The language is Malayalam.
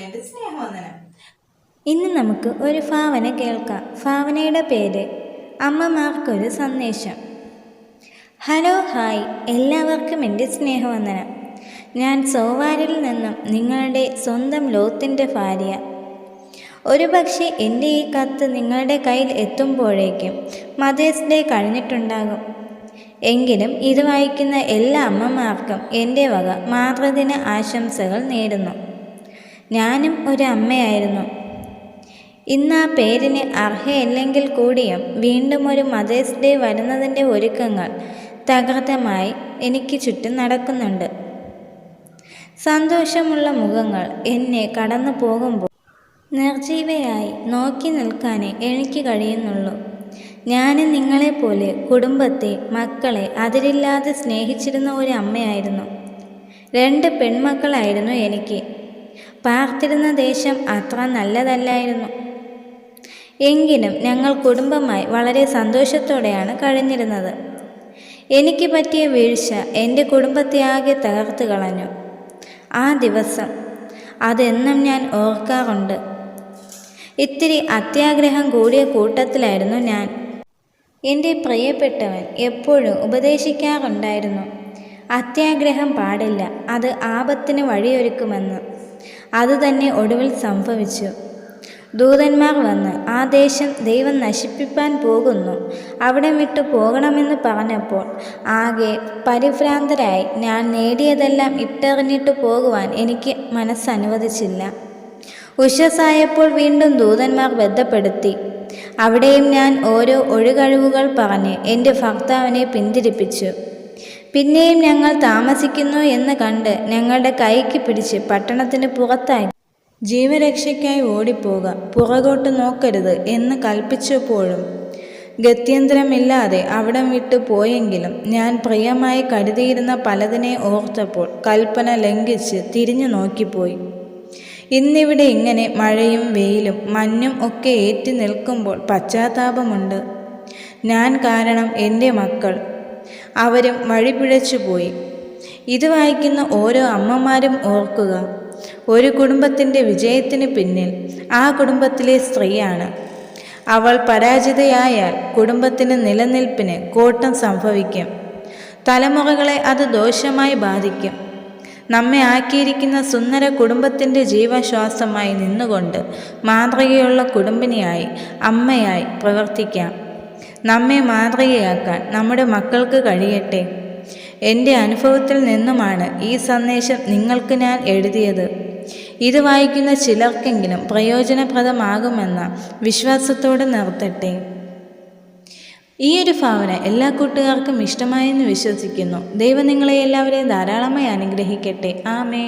എന്റെ സ്നേഹവന്ദനം. ഇന്ന് നമുക്ക് ഒരു ഭാവന കേൾക്കാം. ഭാവനയുടെ പേര് അമ്മമാർക്കൊരു സന്ദേശം. Hello hi. എല്ലാവർക്കും എന്റെ സ്നേഹവന്ദനം. ഞാൻ സോവാരിൽ നിന്നും നിങ്ങളുടെ സ്വന്തം ലോത്തിന്റെ ഭാര്യ. ഒരു പക്ഷേ എന്റെ ഈ കത്ത് നിങ്ങളുടെ കയ്യിൽ എത്തുമ്പോഴേക്കും മദേഴ്സ് ഡേ കഴിഞ്ഞിട്ടുണ്ടാകും. എങ്കിലും ഇത് വായിക്കുന്ന എല്ലാ അമ്മമാർക്കും എന്റെ വക മാതൃദിന ആശംസകൾ നേരുന്നു. ഞാനും ഒരു അമ്മയായിരുന്നു. ഇന്ന് ആ പേരിന് അർഹയല്ലെങ്കിൽ കൂടിയും വീണ്ടും ഒരു മദേഴ്സ് ഡേ വരുന്നതിന്റെ ഒരുക്കങ്ങൾ തകൃതമായി എനിക്ക് ചുറ്റും നടക്കുന്നുണ്ട്. സന്തോഷമുള്ള മുഖങ്ങൾ എന്നെ കടന്നു പോകുമ്പോൾ നിർജീവയായി നോക്കി നിൽക്കാനേ എനിക്ക് കഴിയുന്നുള്ളൂ. ഞാനും നിങ്ങളെപ്പോലെ കുടുംബത്തെ മക്കളെ അതിരില്ലാതെ സ്നേഹിച്ചിരുന്ന ഒരു അമ്മയായിരുന്നു. രണ്ട് പെൺമക്കളായിരുന്നു എനിക്ക്. പാർത്തിരുന്ന ദേശം അത്ര നല്ലതല്ലായിരുന്നു. എങ്കിലും ഞങ്ങൾ കുടുംബമായി വളരെ സന്തോഷത്തോടെയാണ് കഴിഞ്ഞിരുന്നത്. എനിക്ക് പറ്റിയ വീഴ്ച എന്റെ കുടുംബത്തെ ആകെ തകർത്ത് കളഞ്ഞു. ആ ദിവസം അതെന്നും ഞാൻ ഓർക്കാറുണ്ട്. ഇത്തിരി അത്യാഗ്രഹം കൂടിയ കൂട്ടത്തിലായിരുന്നു ഞാൻ. എന്റെ പ്രിയപ്പെട്ടവൻ എപ്പോഴും ഉപദേശിക്കാറുണ്ടായിരുന്നു. അത്യാഗ്രഹം പാടില്ല അത് ആപത്തിന് വഴിയൊരുക്കുമെന്ന്. അതുതന്നെ ഒടുവിൽ സംഭവിച്ചു. ദൂതന്മാർ വന്ന് ആ ദേശം ദൈവം നശിപ്പിക്കാൻ പോകുന്നു. അവിടെ വിട്ടു പോകണമെന്ന് പറഞ്ഞപ്പോൾ ആകെ പരിഭ്രാന്തരായി. ഞാൻ നേടിയതെല്ലാം ഇട്ടെറിഞ്ഞിട്ട് പോകുവാൻ എനിക്ക് മനസ്സനുവദിച്ചില്ല. ഉഷസായപ്പോൾ വീണ്ടും ദൂതന്മാർ ബന്ധപ്പെടുത്തി. അവിടെയും ഞാൻ ഓരോ ഒഴികഴിവുകൾ പറഞ്ഞ് എന്റെ ഭർത്താവിനെ പിന്തിരിപ്പിച്ചു. പിന്നെയും ഞങ്ങൾ താമസിക്കുന്നു എന്ന് കണ്ട് ഞങ്ങളുടെ കൈക്ക് പിടിച്ച് പട്ടണത്തിന് പുറത്തായി. ജീവരക്ഷയ്ക്കായി ഓടിപ്പോക പുറകോട്ട് നോക്കരുത് എന്ന് കൽപ്പിച്ചപ്പോഴും ഗത്യന്തരമില്ലാതെ അവിടം വിട്ടു പോയെങ്കിലും ഞാൻ പ്രിയമായി കരുതിയിരുന്ന പലതിനെ ഓർത്തപ്പോൾ കൽപ്പന ലംഘിച്ച് തിരിഞ്ഞു നോക്കിപ്പോയി. ഇന്നിവിടെ ഇങ്ങനെ മഴയും വെയിലും മഞ്ഞും ഒക്കെ ഏറ്റു നിൽക്കുമ്പോൾ പശ്ചാത്താപമുണ്ട്. ഞാൻ കാരണം എന്റെ മക്കൾ. അവരും വഴിപിഴച്ചു പോയി. ഇത് വായിക്കുന്ന ഓരോ അമ്മമാരും ഓർക്കുക. ഒരു കുടുംബത്തിന്റെ വിജയത്തിന് പിന്നിൽ ആ കുടുംബത്തിലെ സ്ത്രീയാണ്. അവൾ പരാജിതയായാൽ കുടുംബത്തിന് നിലനിൽപ്പിന് കോട്ടം സംഭവിക്കും. തലമുറകളെ അത് ദോഷമായി ബാധിക്കും. നമ്മെ ആക്കിയിരിക്കുന്ന സുന്ദര കുടുംബത്തിന്റെ ജീവശ്വാസമായി നിന്നുകൊണ്ട് മാതൃകയുള്ള കുടുംബിനിയായി അമ്മയായി പ്രവർത്തിക്കാം. നമ്മെ മാതൃകയാക്കാൻ നമ്മുടെ മക്കൾക്ക് കഴിയട്ടെ. എന്റെ അനുഭവത്തിൽ നിന്നുമാണ് ഈ സന്ദേശം നിങ്ങൾക്ക് ഞാൻ എഴുതിയത്. ഇത് വായിക്കുന്ന ചിലർക്കെങ്കിലും പ്രയോജനപ്രദമാകുമെന്ന വിശ്വാസത്തോടെ നിർത്തട്ടെ. ഈ ഒരു ഭാവന എല്ലാ കൂട്ടുകാർക്കും ഇഷ്ടമായെന്ന് വിശ്വസിക്കുന്നു. ദൈവം നിങ്ങളെ എല്ലാവരെയും ധാരാളമായി അനുഗ്രഹിക്കട്ടെ. ആമേ